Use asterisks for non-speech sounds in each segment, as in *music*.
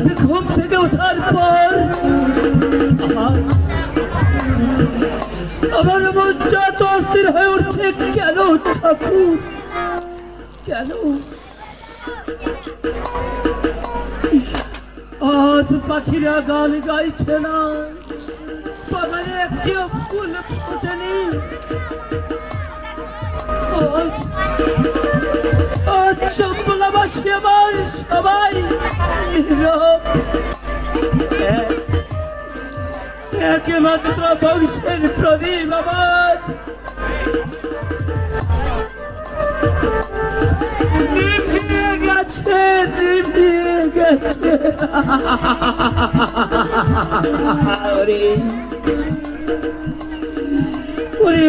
আজ ঘুম থেকে ওঠার পর আমার- মনটা তো অস্থির হয়ে উঠছে, কেন ঠাকুর? কেন? আজ পাখিরা গান গাইছে না। বাগানে একটিও ফুল ফোটেনি। আজ আজ চম্বলাবাসী আমার সবাই নীরব এক- একমাত্র বংশের প্রদীপ আমার। গেছে, নিভিয়ে গেছে। ওরে।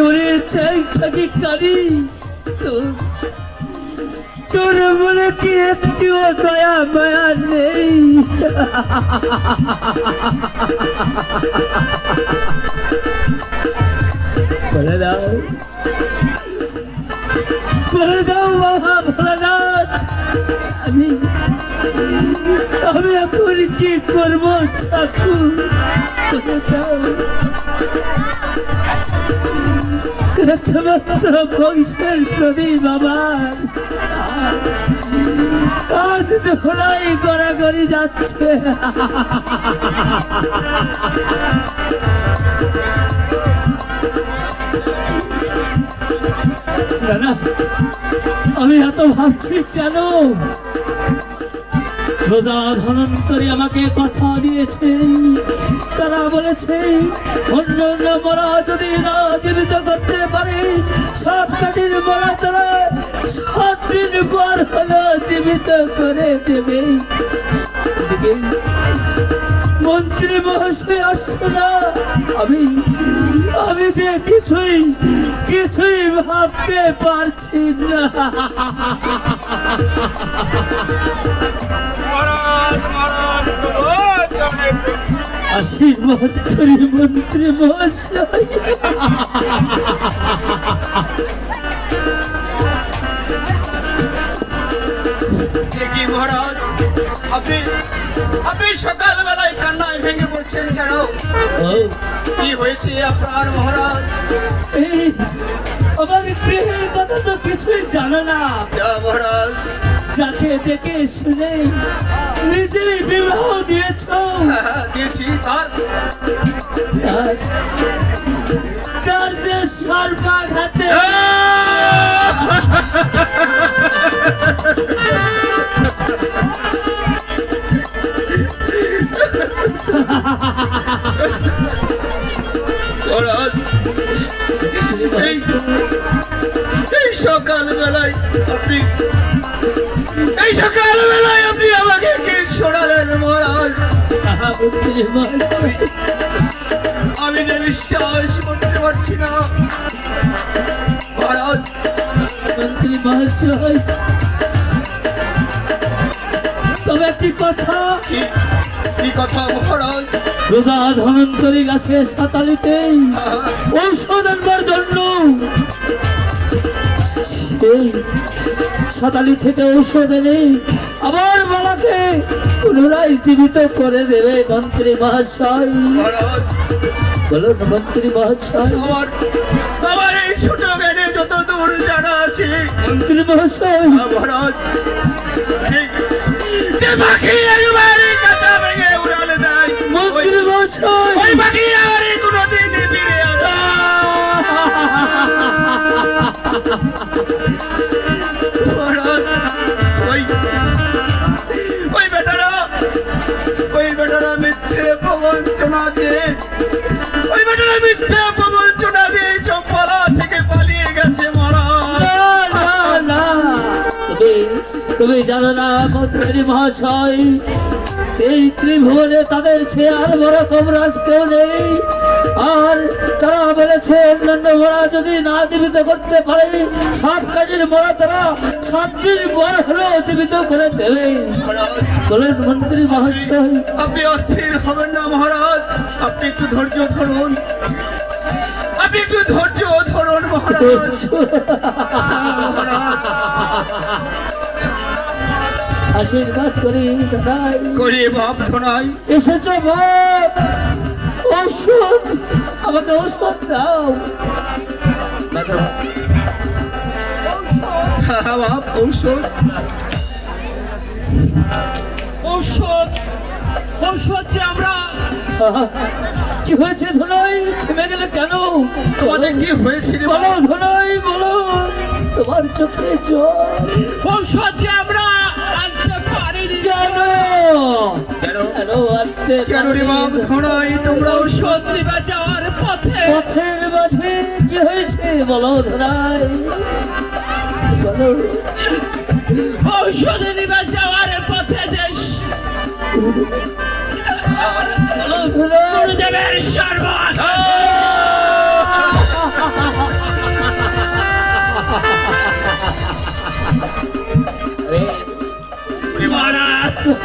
ওরে চাই থাকি কারি। তোর মনে কি একটিও দয়া, মায়া নেই? বলে দাও। বলে দাও বাবা ভোলানাথ। আমি আমি এখন কি করব, ঠাকুর? বলে দাও। বংশের প্রদীপ আমার। আজ ধরাই গড়াগড়ি যাচ্ছে। আমি এত ভাবছি কেন? রোজা ধনন্তরী আমাকে কথা দিয়েছে। তারা বলেছে অন্য অন্য মরা যদি না জীবিত করতে পারে সব কাজের মরা তারা সাত দিন পর হলো জীবিত করে দেবে। মন্ত্রী মহাশয় আসছে না। আমি আমি যে কিছুই কিছুই ভাবতে পারছি না। আশীর্বাদ করি মন্ত্রী মহাশয়। দেখি মহারাজ আপনি আপনি সকালবেলায় কান্নায় ভেঙে পড়ছেন কেন? কি হয়েছে আপনার মহারাজ? আমার গৃহের কথা তো কিছুই জানে না মহারাজ। যাকে দেখে শুনে নিজেই বিবাহ দিয়েছ। দিয়েছি তার তার- যে সর্বাঘাতে এই সকালবেলায় সকালবেলায় আপনি আমাকে কি শোনালেন মহারাজ? আমি যে বিশ্বাস করতে পারছি না। মহারাজ মন্ত্রী মহাশয় তবে একটি কথা। কি কি কথা মহারাজ? রোজা ধনন্তরী গাছে সাতালিতে। ঔষধ আনবার জন্য সাতালি থেকে ঔষধ এনে আবার বাবাকে পুনরায় জীবিত করে দেবে মন্ত্রী মহাশয়। বলুন মন্ত্রী মহাশয়। আমার এই ছোট জ্ঞানে যত দূর জানা আছে মন্ত্রী মহাশয়। মহারাজ যে পাখি একবারে কাঁচা ভেঙে উড়ালে দেয়। মন্ত্রী মহাশয়। ওই পাখি আর কোনোদিন ওই বেটারা মিথ্যে গেছে না। তুমি- জানো না মন্ত্রী মহাশয় এই ত্রিভুবনে তাদের চেয়ে আর বড় কমরাজ কেউ নেই আর তারা বলেছে অন্যান্য যদি না জীবিত করতে পারে সব কাজের মোড়া তারা সাত দিন পর হলেও জীবিত করে দেবে। বলেন মন্ত্রী মহাশয়। আপনি অস্থির হবেন না মহারাজ। আপনি একটু ধৈর্য ধরুন। আপনি একটু ধৈর্য ধরুন মহারাজ। *laughs* আশীর্বাদ করি করে বাপ ধনাই এসেছ বাপ ঔষধ আমাকে ঔষধ দাও। হ্যাঁ হ্যাঁ বাপ ঔষধ। ঔষধ ঔষধ যে আমরা কি হয়েছে ধনই? থেমে গেলে কেন? তোমাদের কি হয়েছিল বলো ধনই বলো। তোমার চোখে জল। ঔষধ যে আমরা কেন রে বাপ পথে? পথের মাঝে কি হয়েছে বলো ধনাই বলো। ঔষধ নিবে যাওয়ার পথে যে বলো।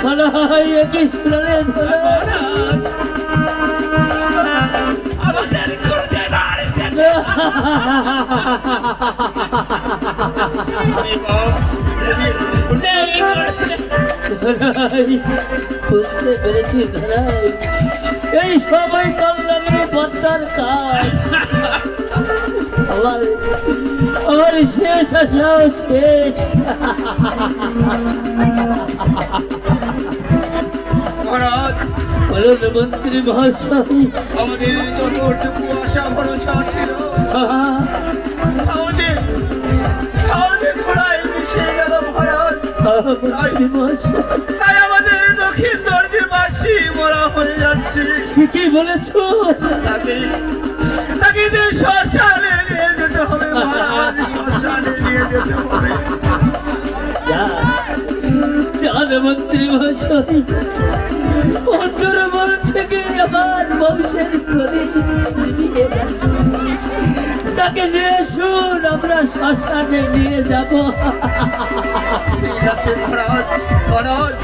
মহারাজ ধনাই কি শুনলে ধনাই আমাদের গুরুদেব আসছেন। ধরাই বুঝতে পেরেছি ধরাই এই সবাই কল্যাণী পদ্মার কাজ। আমার আমার শেষ আসাও শেষ। বলুন মন্ত্রী মহাশয়। আমাদের যতটুকু আশা ভরসা ছিল তাওতে তাওতে ধরাই মিশে গেল মহারাজ। মন্ত্রী মহাশয়। তাই আমাদের দক্ষিণ দর্জে বাসি মরা হয়ে যাচ্ছে। ঠিকই বলেছ। তাকে তাকে যে শ্মশানে নিয়ে যেতে হবে শ্মশানে নিয়ে যেতে হবে। মন্ত্রী মহাশয় অন্যর মন আমার বংশের তাকে নিয়ে শুন আমরা শ্মশানে নিয়ে যাব। ঠিক আছে, মহারাজ মহারাজ,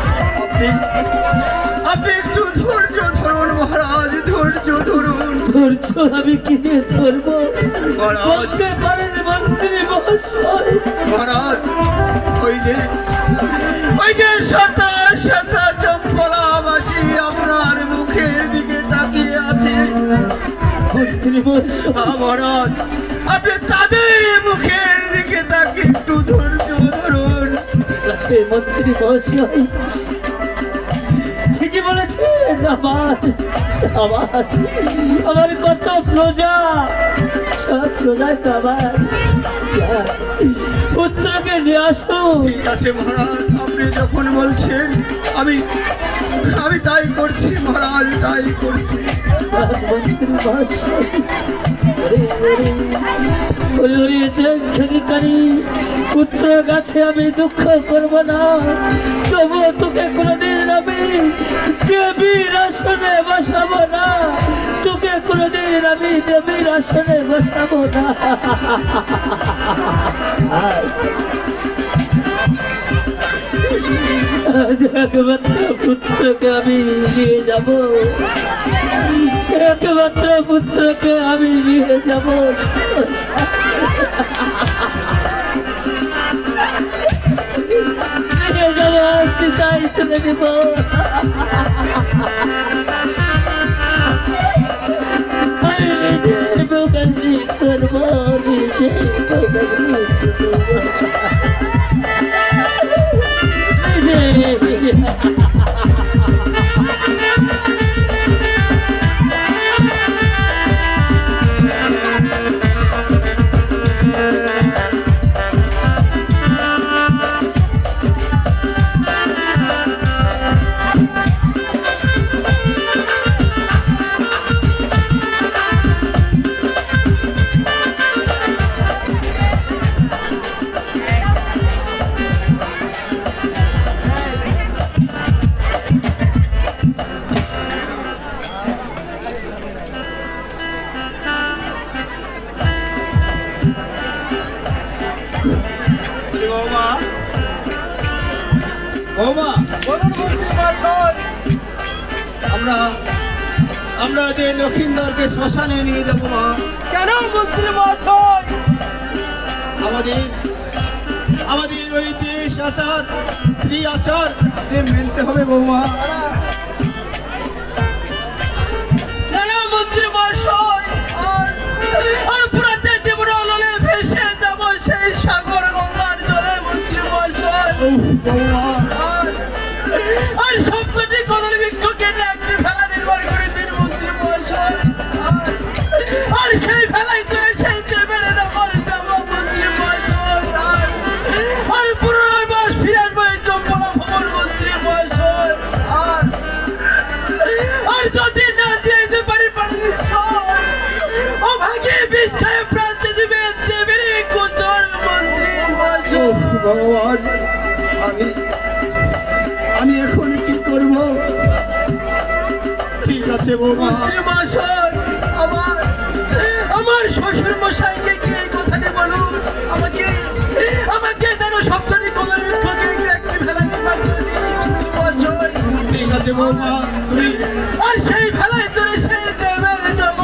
আপনি আপনি একটু ধৈর্য ধরুন, মহারাজ ধৈর্য ধরুন। ধৈর্য আমি কিনে ধরবো। বলতে পারেন মন্ত্রী মহাশয়। মহারাজ ওই যে ওই যে শত শত চম্পলাবাসী আপনার মুখের দিকে তাকিয়ে আছে। মন্ত্রী মহারাজ আপনি তাদের মুখের দিকে তাকিয়ে একটু ধৈর্য ধরুন। মন্ত্রী মহাশয়। আমার আমার আমার কত প্রজা সব প্রজায় তো আমার। পুত্রকে নিয়ে আসো। ঠিক আছে মহারাজ আপনি যখন বলছেন আমি আমি তাই করছি মহারাজ তাই করছি। মন্ত্রী পুত্র কাছে আমি দুঃখ করব না। তবু তোকে কোনোদিন আমি দেবীর আসনে বসাবো না। তোকে কোনোদিন আমি দেবীর আসনে বসাবো না। একমাত্র পুত্রকে আমি নিয়ে যাব। একমাত্র পুত্রকে আমি নিয়ে যাব। নিয়ে যাব চিতাই তুলে দেব আমি আর সবকটি কদল বৃক্ষকে একটি ফেলা নির্মাণ করে মন্ত্রী মহাশয়। আর সেই ফেলাই করে সেই দেবের নগর যাব মন্ত্রী মহাশয়। আর পুনরায় বাস ফিরে আসব আর আর যদি না যেতে পারি পারমিশন ও ভাগে বিষ খায় প্রান্তে মন্ত্রী মহাশয়। আছে বৌমা। আমার আমার শ্বশুর মশাইকে কি এই কথাটি বলুন আমাকে আমাকে যেন সপ্তমী কদর বৃক্ষকে একটি ভেলা নির্মাণ করে দিই ঠিক আছে বৌমা। আর সেই ভেলায় সেই দেবের মশাই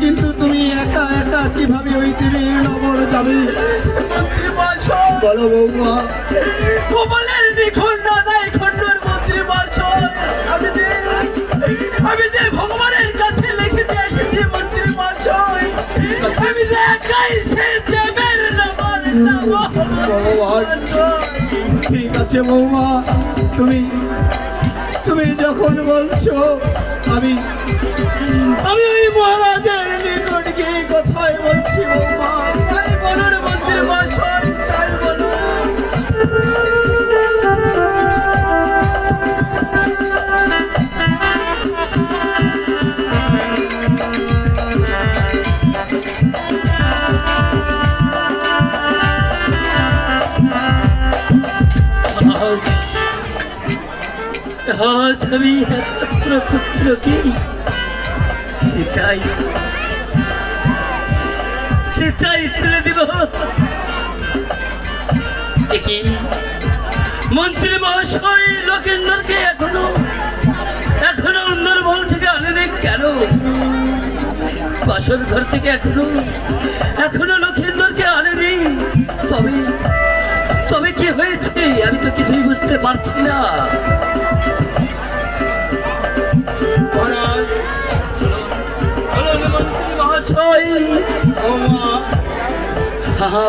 কিন্তু তুমি একা একা কীভাবে ওই দেবীর নগর যাবে? বলো বৌমা। রাজাই ঠিক আছে বৌমা, তুমি তুমি যখন বলছো, আমি আমি ওই মহারাজের নিকট গিয়ে কথাই বলছি আজ আজ চিতাই চিতাই তুলে দিব মন্ত্রী মহাশয় লোকেন্দ্রকে এখনও এখনও অন্দরমহল থেকে আনেনি কেন বাসর ঘর থেকে এখনও এখনও লক্ষেন্দরকে আমি তো কিছুই বুঝতে পারছি না।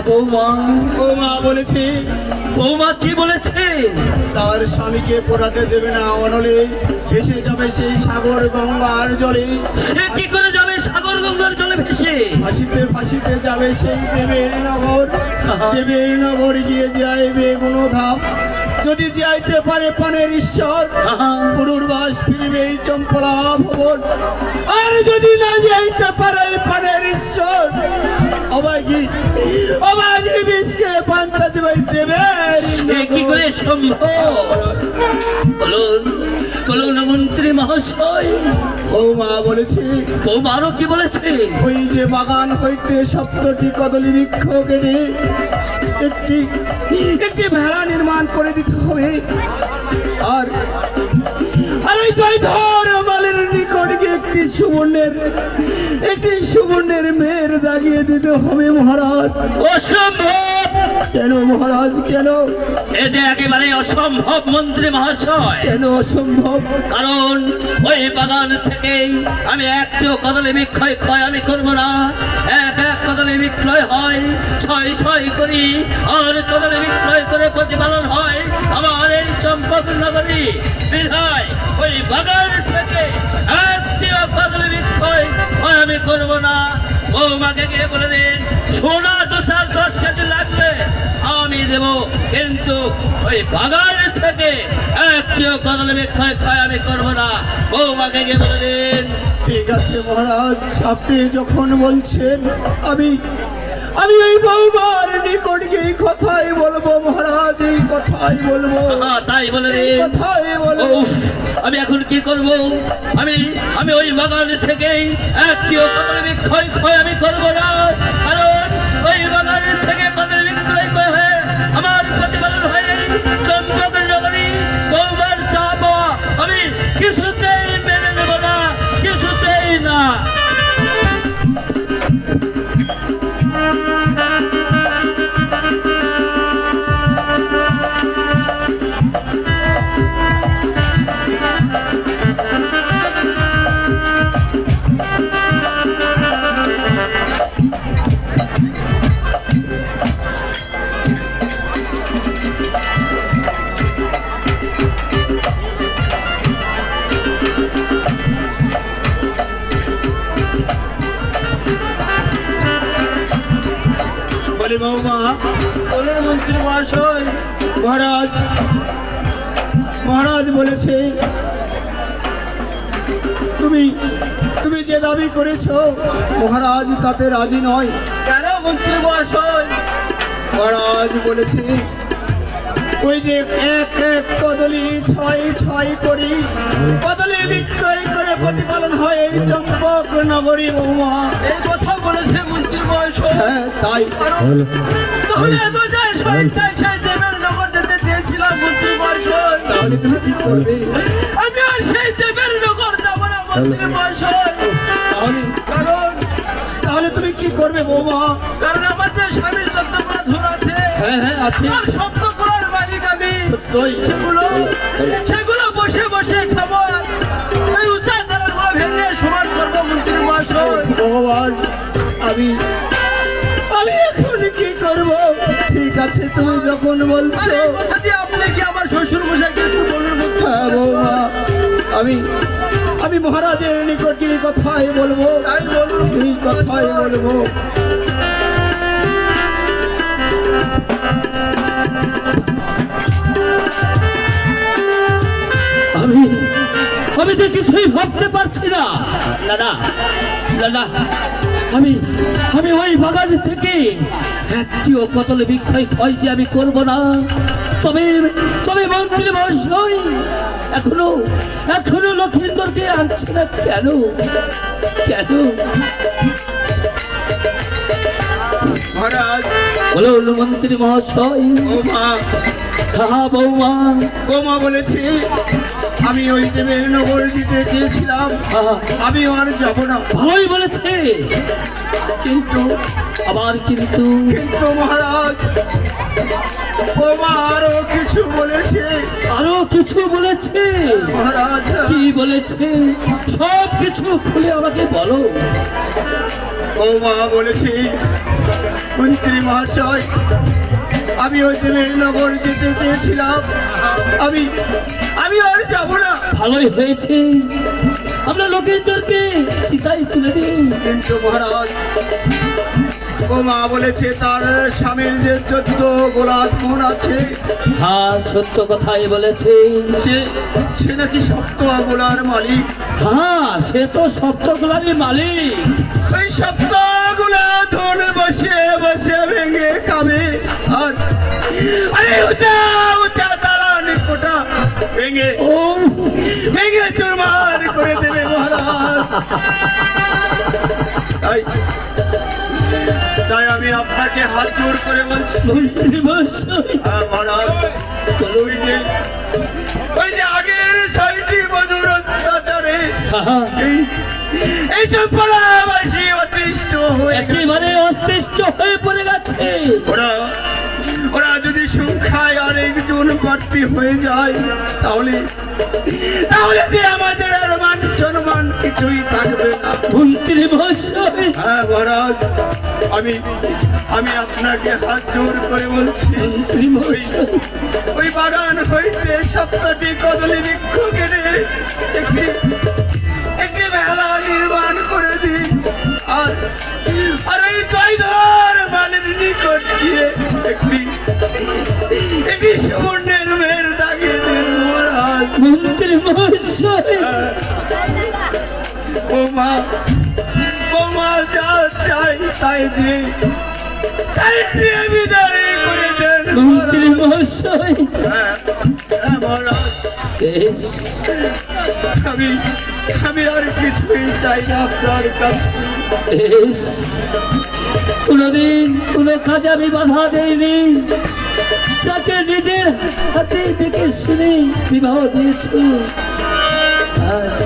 বৌমা। বলেছে। বৌমা কি বলেছে? তার স্বামীকে পড়াতে দেবে না অনলে। এসে যাবে সেই সাগর গঙ্গার জলে। সে কি গঙ্গার জলে ভেসে। ফাঁসিতে ফাঁসিতে যাবে সেই দেবের নগর। দেবের নগর গিয়ে যাইবে গুণধাম। যদি যাইতে পারে পানের ঈশ্বর আহা, পুনর্বাস ফিরবে এই চম্পলা ভবন। আর যদি না যাইতে পারে পানের ঈশ্বর অবাই কি অবাই বিষকে পান্তা দেবের সে কি করে সম্ভব? বলুন বলুন মন্ত্রী মহাশয়। বৌমা বলেছে বৌমা আরও কি বলেছে? ওই যে বাগান হইতে সপ্তটি কদলী বৃক্ষ কেটে একটি একটি ভেড়া নির্মাণ করে দিতে হবে। আর আর ওই জয়ধর মালের নিকট একটি সুবর্ণের একটি সুবর্ণের মেয়ের দাগিয়ে দিতে হবে মহারাজ। অসম্ভব! কেন মহারাজ কেন? এ যে একেবারে অসম্ভব মন্ত্রী মহাশয়। কেন অসম্ভব? কারণ ওই বাগান থেকেই আমি একটিও কদলে বিক্ষয় ক্ষয় আমি করব না। এক এক কদলে বিক্রয় হয় ছয় ছয় করি আর কদলে বিক্রয় করে প্রতিপালন হয় আমার এই চম্পক নগরী। বিধায় ওই বাগান থেকে একটিও কদলে বিক্রয় ক্ষয় আমি করব না। বৌমাকে গিয়ে বলে দিন সোনা দোষার দশ কেজি লাগবে আমি দেব কিন্তু ওই বাগান থেকে একটিও কদলে বিক্ষয় ক্ষয় আমি করব না। বৌমাকে গিয়ে বলে দিন। ঠিক আছে মহারাজ আপনি যখন বলছেন আমি আমি এই বৌমার নিকট গিয়ে কথাই বলব মহারাজ এই কথাই বলব। হ্যাঁ, তাই বলে কথাই বলব। আমি এখন কি করব? আমি আমি ওই বাগান থেকেই একটিও কখনো আমি ক্ষয় ক্ষয় আমি করব না। কারণ রাজি নয়। কেন মন্ত্রী মহাশয়? মহারাজ বলেছে ওই যে এক এক কদলি ছয় ছয় করি কদলি বিক্রয় করে প্রতিপালন হয় এই চম্পক নগরী বৌমা এই কথা বলেছে মন্ত্রী মহাশয়। হ্যাঁ তাই। তাহলে এত যায় সহিংসায় সেই দেবের নগর যেতে চেয়েছিলাম মন্ত্রী মহাশয়। তাহলে তুমি কি করবে? আমি আর সেই দেবের নগর যাব না মন্ত্রী মহাশয়। তাহলে কারণ তুমি কি করবে বৌমা? কারণ আমার যে স্বামীর সত্যগুলো ধর আছে হ্যাঁ হ্যাঁ আছে। আর সত্যগুলোর মালিক আমি। সেগুলো সেগুলো বসে বসে খাব আর এই উঁচা তারাগুলো ভেঙে সমান করব মন্ত্রী মহাশয় ভগবান আমি আমি এখন কি করব? ঠিক আছে তুমি যখন বলছো। এই কথা দিয়ে আপনি কি আমার শ্বশুর মশাইকে একটু বলুন। হ্যাঁ বৌমা আমি আমি মহারাজের নিকট গিয়ে কথাই বলব। এই কথাই বলব। আমি আমি যে কিছুই ভাবতে পারছি না। দাদা না আমি আমি ওই বাগান থেকে একটিও কতলে বিক্ষয় ক্ষয় যে আমি করব না। তবে তবে মন্ত্রী মহাশয় এখনও এখনও লক্ষিন্দরকে আনছে না কেন? কেন? মহারাজ। বলুন মন্ত্রী মহাশয়। বৌমা। হা বৌমা। বৌমা বলেছে আমি ওই দেবের নগর দিতে চেয়েছিলাম। হা, আমি আর যাব না। ভালোই বলেছে। কিন্তু আবার কিন্তু। কিন্তু মহারাজ আরও কিছু বলেছে। আরও কিছু বলেছে? মহারাজ। কি বলেছে? সব কিছু খুলে আমাকে বলো। বৌমা বলেছে মন্ত্রী মহাশয় আমি ওই দেবের নগর যেতে চেয়েছিলাম। আমি আমি আর যাব না। ভালোই হয়েছে। আমরা লোকেদেরকে চিতাই তুলে দিই। কিন্তু মহারাজ বৌমা বলেছে তার স্বামীর যে চোদ্দ গোলাপ মন আছে হ্যাঁ সত্য কথাই বলেছে। সে সে নাকি সপ্ত গোলার মালিক। হ্যাঁ সে তো সপ্তগুলারই মালিক। ওই সপ্ত গোলা ধন বসে বসে ভেঙে খাবে আর আরে উঁচা উঁচা দালান কোটা ভেঙে ও ভেঙে চুরমার করে দেবে মহারাজ। তাই আমি আপনাকে হাত জোর করে বলছি মহাশয় হ্যাঁ, মহারাজ ওই যে ওই যে আগের ছয়টি মজুর অত্যাচারে এইসব এই এই চম্পলাবাসী অতিষ্ঠ হয়ে একেবারে অতিষ্ঠ হয়ে পড়ে গেছে। ওরা ওরা যদি সংখ্যায় আর একজন বাড়তি হয়ে যায় তাহলে তাহলে যে আমাদের আর মান সম্মান কিছুই থাকবে না। মন্ত্রী হ্যাঁ মহারাজ আমি আমি আপনাকে হাত জোর করে বলছি ওই বাগান হইতে সপ্তাহটি কদলি বৃক্ষ কেটে একটি একটি মেলা নির্মাণ করে দিন। আর ওই জয়ধর মানের নিকট গিয়ে একটি একটি সুবর্ণের মেয়ের মহারাজ। মন্ত্রী মহাশয়। বৌমা বৌমা যা চাই তাই দিয়ে তাই দিয়ে বিদায় করে দেন মন্ত্রী মহাশয় আমি আমি আর কিছুই চাই না আপনার কাছে। বেশ। কোনোদিন কোনো কাজে আমি বাধা দেইনি। যাকে নিজের হাতে দেখে শুনে বিবাহ দিয়েছ। আজ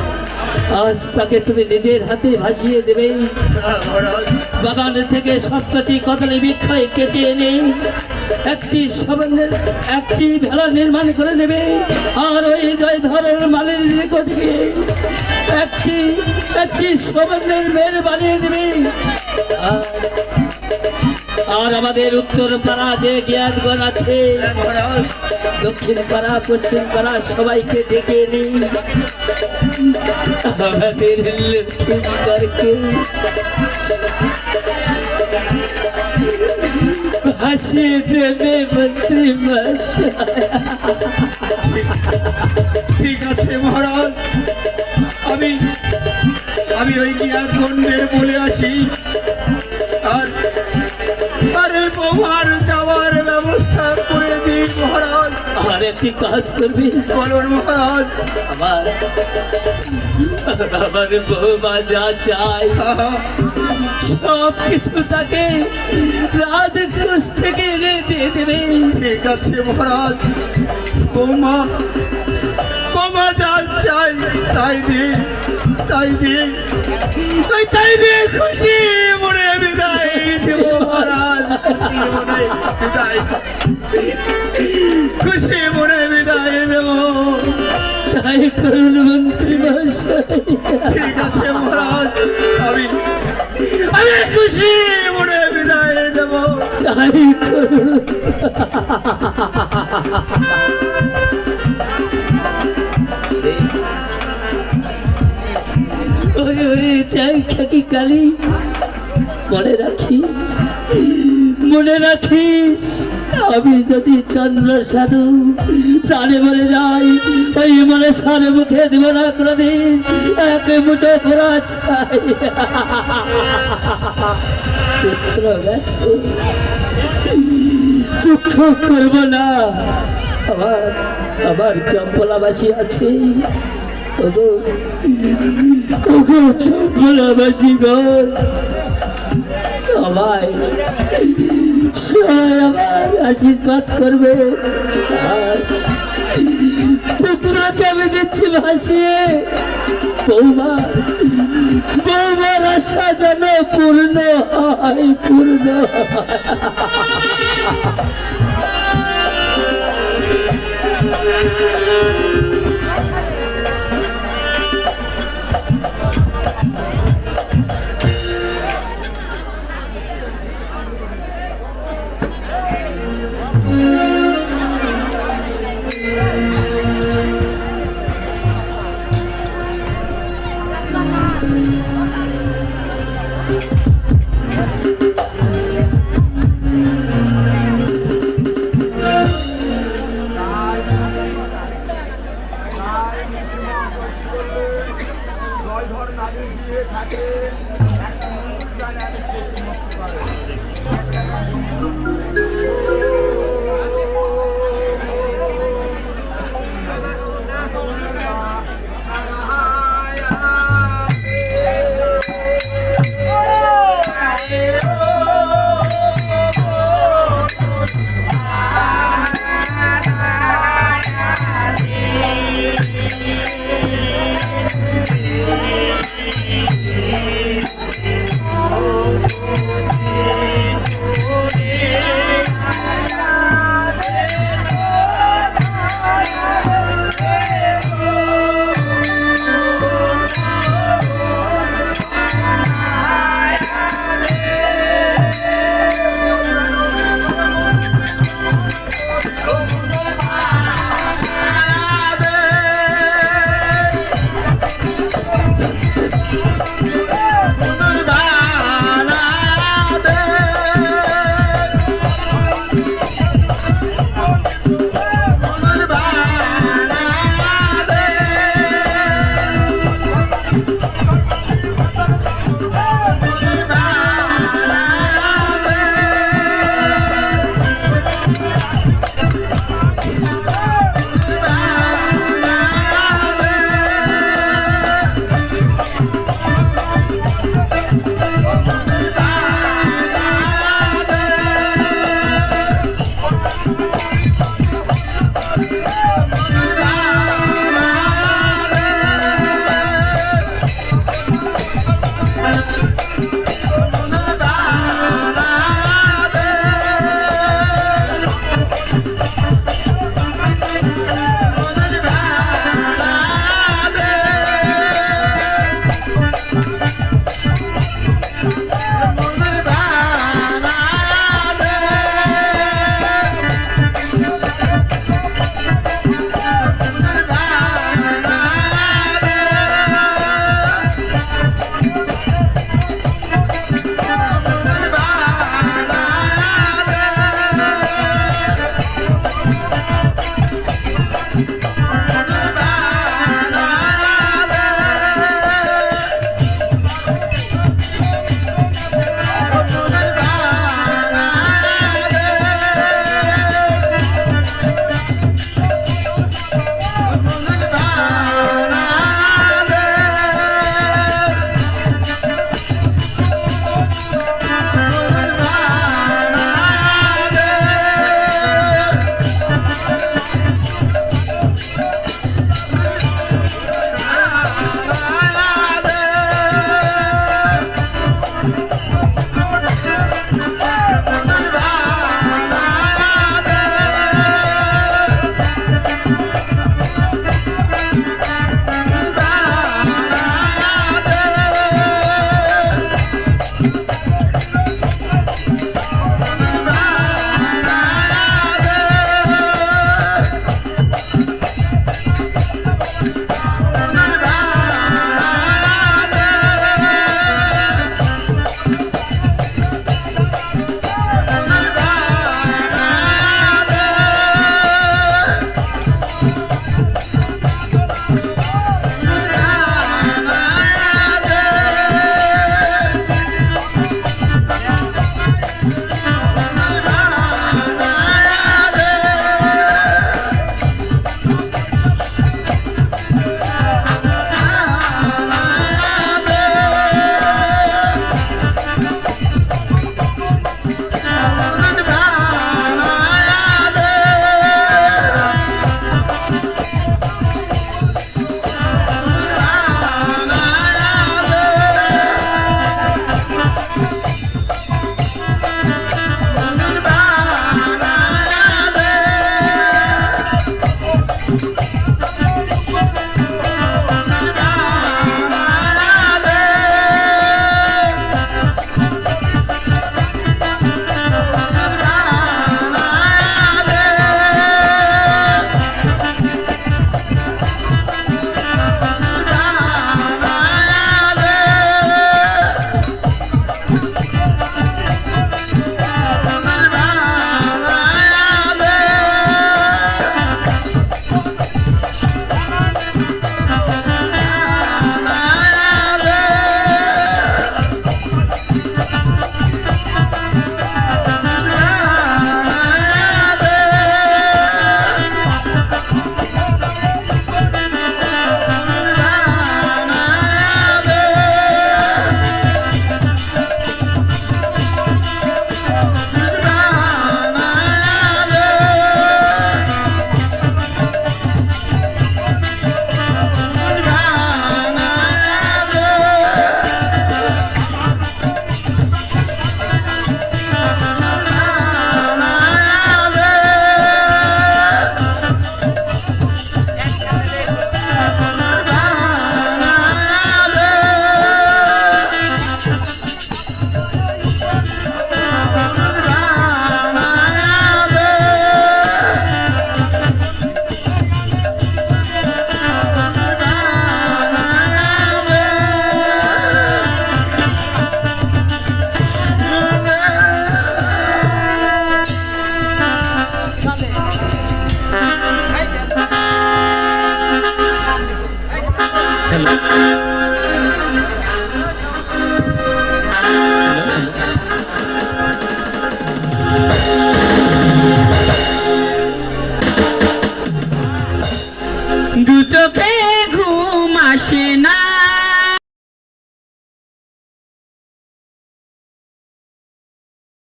আজ তাকে তুমি নিজের হাতে ভাসিয়ে দেবে। বাগান থেকে সপ্তটি কদলি বিক্ষয় কেটে এনে একটি একটি ভেলা নির্মাণ করে নেবে। আর ওই জয় ধরের মালের গিয়ে একটি একটি সামান্যের মেয়ের বানিয়ে দেবে। আর আর আমাদের উত্তর পাড়া যে জ্ঞানগণ আছে, দক্ষিণ পাড়া, পশ্চিম পাড়া সবাইকে ডেকে নিই আমাদের লক্ষ্মীকারকে ভাসিয়ে দেবে মন্ত্রী ঠিক আছে মহারাজ, আমি আমি ওই গন্ডের বলে আসি। আর আরে বৌমার যাওয়ার ব্যবস্থা করে দিন মহারাজ। আর একটি কাজ করবি? বলুন মহারাজ। আমার আমার বৌমা যা চাই সব কিছু তাকে রাজকোষ থেকে এনে দিয়ে দেবে। ঠিক আছে মহারাজ। বৌমা চাই তাই দিন তাই দিন। ওই তাই দিয়ে খুশি মনে বিদায় দেব মহারাজ। খুশি মনে বিদায় খুশি মনে বিদায় দেব। তাই করুন মন্ত্রী ঠিক আছে মহারাজ আমি আমি খুশি মনে বিদায় দেব। তাই করুন। ওরে চাই খাকি কালি। মনে রাখিস মনে রাখিস, আমি যদি চন্দ্র সাধু, প্রাণে মরে যাই, ওই মনে সারে মুখে দেব না কোনদিন। এক মুঠো পড়া চাই। দুঃখ করব না। আমার আমার চম্পলাবাসী আছে। চম্পলাবাসী আমায় সবাই আমার আশীর্বাদ করবে। আমি দিচ্ছি ভাসিয়ে। বৌমা, বৌমার আশা যেন পূর্ণ হয়, পূর্ণ